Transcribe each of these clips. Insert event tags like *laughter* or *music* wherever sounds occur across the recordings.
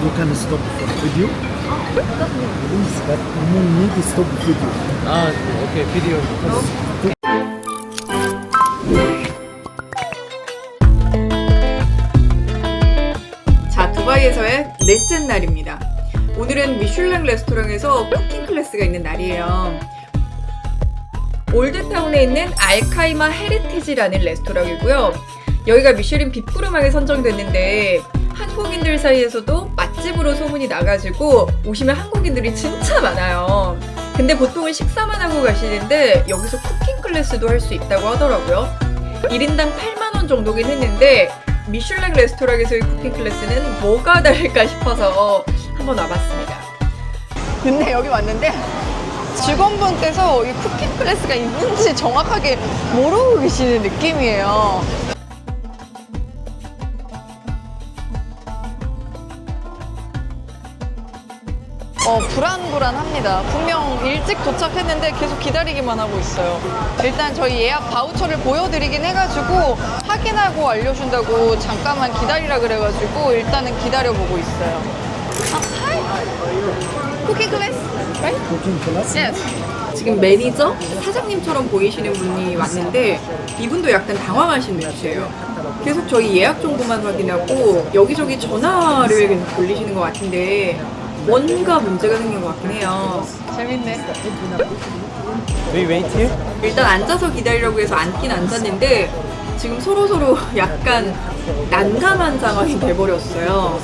You can stop for video. Please, but you need to stop video. 아, 오케이, 비디오. 자, 두바이에서의 넷째 날입니다. 오늘은 미슐랭 레스토랑에서 쿠킹 클래스가 있는 날이에요. 올드타운에 있는 알카이마 헤리티지라는 레스토랑이고요. 여기가 미슐린 빅구르망에 선정됐는데 한국인들 사이에서도 맛집으로 소문이 나가지고 오시면 한국인들이 진짜 많아요. 근데 보통은 식사만 하고 가시는데 여기서 쿠킹 클래스도 할 수 있다고 하더라고요. 1인당 8만원 정도긴 했는데 미슐랭 레스토랑에서의 쿠킹 클래스는 뭐가 다를까 싶어서 한번 와봤습니다. 근데 여기 왔는데 직원분께서 이 쿠킹 클래스가 있는지 정확하게 모르고 계시는 느낌이에요. 어, 불안불안합니다. 분명 일찍 도착했는데 계속 기다리기만 하고 있어요. 일단 저희 예약 바우처를 보여드리긴 해가지고 확인하고 알려준다고 잠깐만 기다리라 그래가지고 일단은 기다려보고 있어요. 아, 하이! 쿠킹 클래스, right? Yes. 지금 매니저, 사장님처럼 보이시는 분이 왔는데 이분도 약간 당황하신 눈치예요. 계속 저희 예약 정보만 확인하고 여기저기 전화를 계속 돌리시는 것 같은데 뭔가 문제가 생긴 것 같긴 해요. 재밌네. We wait here? 일단 앉아서 기다리려고 해서 앉긴 앉았는데 지금 서로 서로 *laughs* 약간 난감한 상황이 돼버렸어요.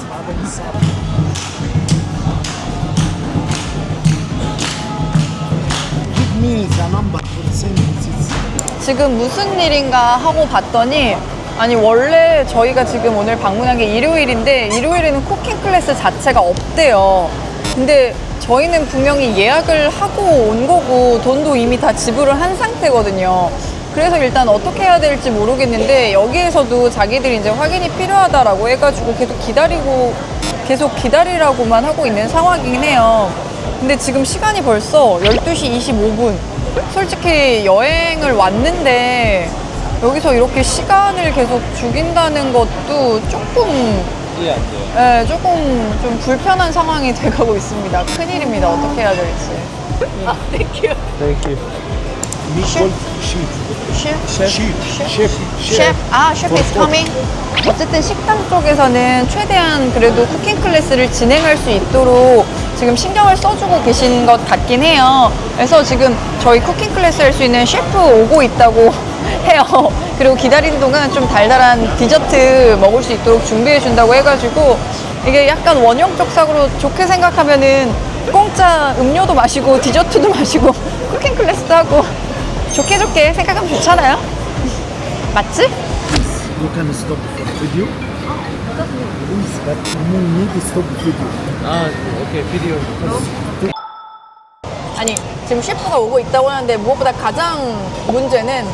Give me the number for send this. 지금 무슨 일인가 하고 봤더니 아니 원래 저희가 지금 오늘 방문한 게 일요일인데 일요일에는 쿠킹 클래스 자체가 없대요. 근데 저희는 분명히 예약을 하고 온 거고 돈도 이미 다 지불을 한 상태거든요. 그래서 일단 어떻게 해야 될지 모르겠는데 여기에서도 자기들이 이제 확인이 필요하다라고 해가지고 계속 기다리고 계속 기다리라고만 하고 있는 상황이긴 해요. 근데 지금 시간이 벌써 12시 25분. 솔직히 여행을 왔는데 여기서 이렇게 시간을 계속 죽인다는 것도 조금 이해 안 돼요. 예, 조금 좀 불편한 상황이 돼가고 있습니다. 큰일입니다. 어떻게 해야 될지. 아, 땡큐. Thank you. Call chef. 셰프? Chef. Chef. 셰프, 아, 셰프 is coming. 어쨌든 식당 쪽에서는 최대한 그래도 쿠킹 클래스를 진행할 수 있도록 지금 신경을 써주고 계신 것 같긴 해요. 그래서 지금 저희 쿠킹 클래스 할 수 있는 셰프 오고 있다고 해요. *laughs* 그리고 기다리는 동안 좀 달달한 디저트 먹을 수 있도록 준비해 준다고 해가지고 이게 약간 원형적 사고로 좋게 생각하면은 공짜 음료도 마시고 디저트도 마시고 *laughs* 쿠킹 클래스도 하고 좋게 좋게 생각하면 좋잖아요. *laughs* 맞지? You can stop video. Please, but you need to stop video. 아, 오케이, 비디오. 아니 지금 셰프가 오고 있다고 하는데 무엇보다 가장 문제는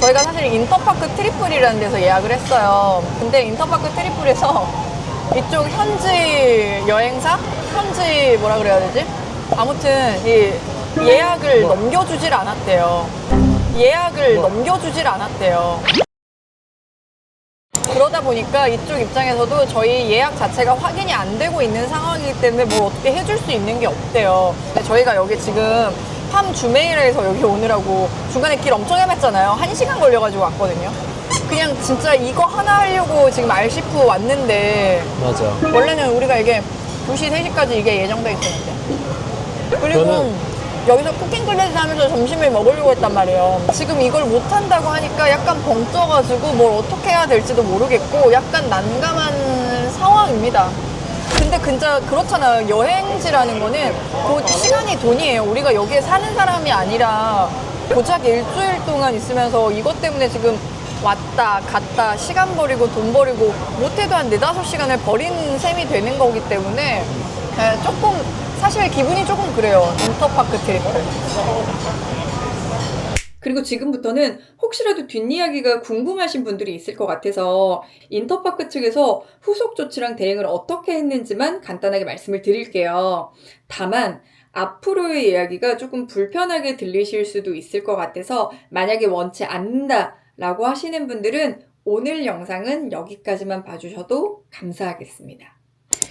저희가 사실 인터파크 트리플이라는 데서 예약을 했어요. 근데 인터파크 트리플에서 이쪽 현지 여행사? 현지 뭐라 그래야 되지? 아무튼 이 예약을 넘겨주질 않았대요. 예약을 넘겨주질 않았대요. 그러다 보니까 이쪽 입장에서도 저희 예약 자체가 확인이 안 되고 있는 상황이기 때문에 뭘 어떻게 해줄 수 있는 게 없대요. 근데 저희가 여기 지금 팜 주메이라에서 여기 오느라고 중간에 길 엄청 헤맸잖아요. 한 시간 걸려가지고 왔거든요. 그냥 진짜 이거 하나 하려고 지금 알시프 왔는데 맞아. 원래는 우리가 이게 2시, 3시까지 이게 예정돼 있었는데. 그리고 저는- 여기서 쿠킹 클래스 하면서 점심을 먹으려고 했단 말이에요. 지금 이걸 못 한다고 하니까 약간 벙 쪄가지고 뭘 어떻게 해야 될지도 모르겠고 약간 난감한 상황입니다. 근데 진짜 그렇잖아요. 여행지라는 거는 그 시간이 돈이에요. 우리가 여기에 사는 사람이 아니라 고작 일주일 동안 있으면서 이것 때문에 지금 왔다 갔다 시간 버리고 돈 버리고 못해도 한 네다섯 시간을 버린 셈이 되는 거기 때문에 예, 조금 사실 기분이 조금 그래요. 인터파크 트리플. 그리고 지금부터는 혹시라도 뒷이야기가 궁금하신 분들이 있을 것 같아서 인터파크 측에서 후속 조치랑 대응을 어떻게 했는지만 간단하게 말씀을 드릴게요. 다만 앞으로의 이야기가 조금 불편하게 들리실 수도 있을 것 같아서 만약에 원치 않는다 라고 하시는 분들은 오늘 영상은 여기까지만 봐주셔도 감사하겠습니다.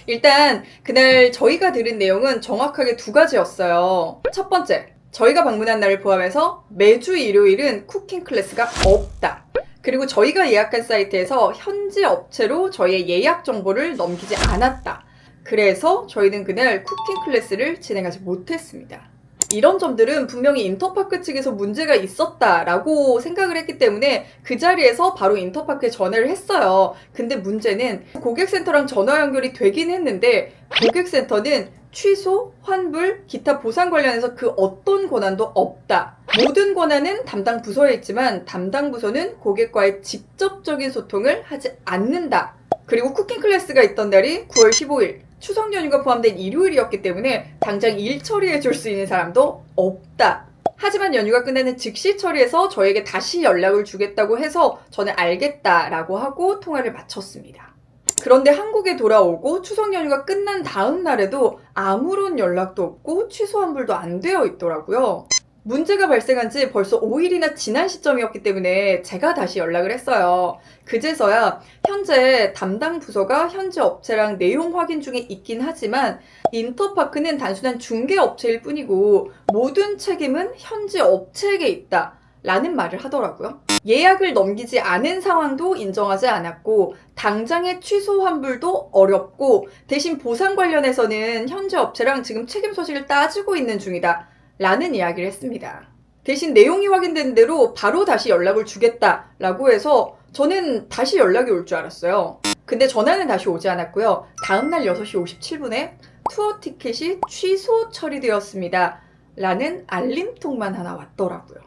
일단 그날 저희가 들은 내용은 정확하게 두 가지였어요. 첫 번째, 저희가 방문한 날을 포함해서 매주 일요일은 쿠킹 클래스가 없다. 그리고 저희가 예약한 사이트에서 현지 업체로 저희의 예약 정보를 넘기지 않았다. 그래서 저희는 그날 쿠킹 클래스를 진행하지 못했습니다. 이런 점들은 분명히 인터파크 측에서 문제가 있었다라고 생각을 했기 때문에 그 자리에서 바로 인터파크에 전화를 했어요. 근데 문제는 고객센터랑 전화 연결이 되긴 했는데 고객센터는 취소, 환불, 기타 보상 관련해서 그 어떤 권한도 없다. 모든 권한은 담당 부서에 있지만 담당 부서는 고객과의 직접적인 소통을 하지 않는다. 그리고 쿠킹 클래스가 있던 날이 9월 15일 추석 연휴가 포함된 일요일이었기 때문에 당장 일 처리해 줄 수 있는 사람도 없다. 하지만 연휴가 끝나는 즉시 처리해서 저에게 다시 연락을 주겠다고 해서 저는 알겠다라고 하고 통화를 마쳤습니다. 그런데 한국에 돌아오고 추석 연휴가 끝난 다음 날에도 아무런 연락도 없고 취소 환불도 안 되어 있더라고요. 문제가 발생한 지 벌써 5일이나 지난 시점이었기 때문에 제가 다시 연락을 했어요. 그제서야 현재 담당 부서가 현지 업체랑 내용 확인 중에 있긴 하지만 인터파크는 단순한 중개 업체일 뿐이고 모든 책임은 현지 업체에게 있다. 라는 말을 하더라고요. 예약을 넘기지 않은 상황도 인정하지 않았고 당장의 취소 환불도 어렵고 대신 보상 관련해서는 현지 업체랑 지금 책임 소식을 따지고 있는 중이다. 라는 이야기를 했습니다. 대신 내용이 확인된 대로 바로 다시 연락을 주겠다 라고 해서 저는 다시 연락이 올 줄 알았어요. 근데 전화는 다시 오지 않았고요. 다음날 6시 57분에 투어 티켓이 취소 처리되었습니다. 라는 알림통만 하나 왔더라고요.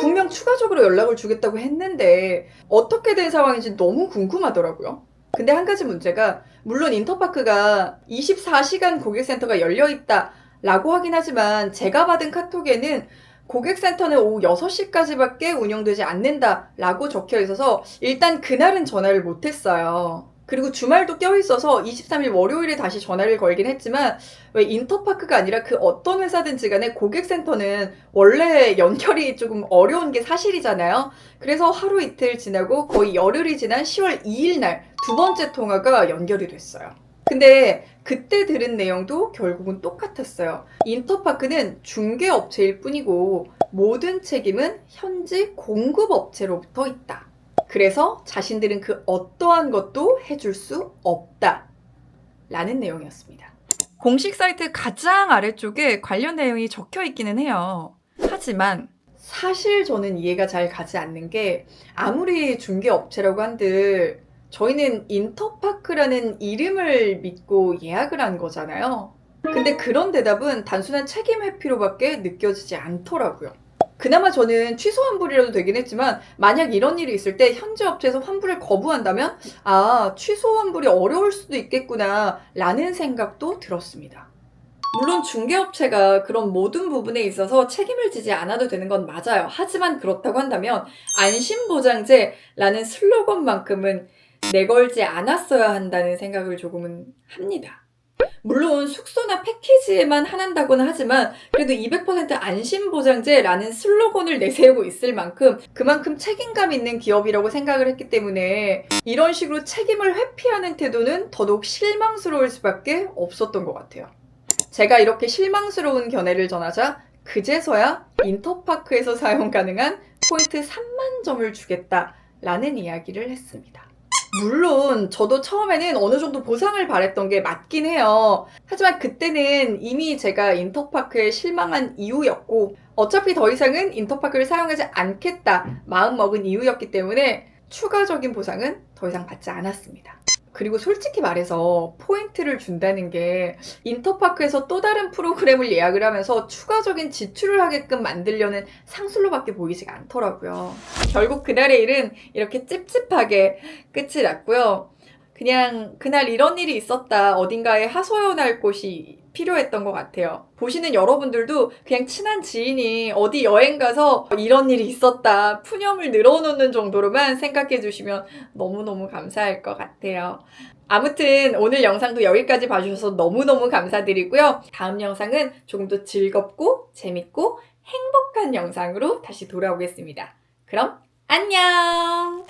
분명 추가적으로 연락을 주겠다고 했는데 어떻게 된 상황인지 너무 궁금하더라고요. 근데 한 가지 문제가 물론 인터파크가 24시간 고객센터가 열려 있다 라고 하긴 하지만 제가 받은 카톡에는 고객센터는 오후 6시까지밖에 운영되지 않는다 라고 적혀 있어서 일단 그날은 전화를 못했어요. 그리고 주말도 껴있어서 23일 월요일에 다시 전화를 걸긴 했지만 왜 인터파크가 아니라 그 어떤 회사든지 간에 고객센터는 원래 연결이 조금 어려운 게 사실이잖아요. 그래서 하루 이틀 지나고 거의 열흘이 지난 10월 2일 날 두 번째 통화가 연결이 됐어요. 근데 그때 들은 내용도 결국은 똑같았어요. 인터파크는 중개업체일 뿐이고 모든 책임은 현지 공급업체로부터 있다. 그래서 자신들은 그 어떠한 것도 해줄 수 없다. 라는 내용이었습니다. 공식 사이트 가장 아래쪽에 관련 내용이 적혀 있기는 해요. 하지만 사실 저는 이해가 잘 가지 않는 게 아무리 중개업체라고 한들 저희는 인터파크라는 이름을 믿고 예약을 한 거잖아요. 근데 그런 대답은 단순한 책임 회피로밖에 느껴지지 않더라고요. 그나마 저는 취소 환불이라도 되긴 했지만 만약 이런 일이 있을 때 현지 업체에서 환불을 거부한다면 아 취소 환불이 어려울 수도 있겠구나 라는 생각도 들었습니다. 물론 중개업체가 그런 모든 부분에 있어서 책임을 지지 않아도 되는 건 맞아요. 하지만 그렇다고 한다면 안심보장제라는 슬로건만큼은 내걸지 않았어야 한다는 생각을 조금은 합니다. 물론 숙소나 패키지에만 한한다고는 하지만 그래도 200% 안심보장제라는 슬로건을 내세우고 있을 만큼 그만큼 책임감 있는 기업이라고 생각을 했기 때문에 이런 식으로 책임을 회피하는 태도는 더더욱 실망스러울 수밖에 없었던 것 같아요. 제가 이렇게 실망스러운 견해를 전하자 그제서야 인터파크에서 사용 가능한 포인트 3만 점을 주겠다라는 이야기를 했습니다. 물론 저도 처음에는 어느 정도 보상을 바랬던 게 맞긴 해요. 하지만 그때는 이미 제가 인터파크에 실망한 이유였고 어차피 더 이상은 인터파크를 사용하지 않겠다 마음먹은 이유였기 때문에 추가적인 보상은 더 이상 받지 않았습니다. 그리고 솔직히 말해서 포인트를 준다는 게 인터파크에서 또 다른 프로그램을 예약을 하면서 추가적인 지출을 하게끔 만들려는 상술로밖에 보이지가 않더라고요. 결국 그날의 일은 이렇게 찝찝하게 끝이 났고요. 그냥 그날 이런 일이 있었다. 어딘가에 하소연할 곳이 필요했던 것 같아요. 보시는 여러분들도 그냥 친한 지인이 어디 여행 가서 이런 일이 있었다. 푸념을 늘어놓는 정도로만 생각해 주시면 너무너무 감사할 것 같아요. 아무튼 오늘 영상도 여기까지 봐주셔서 너무너무 감사드리고요. 다음 영상은 조금 더 즐겁고 재밌고 행복한 영상으로 다시 돌아오겠습니다. 그럼 안녕!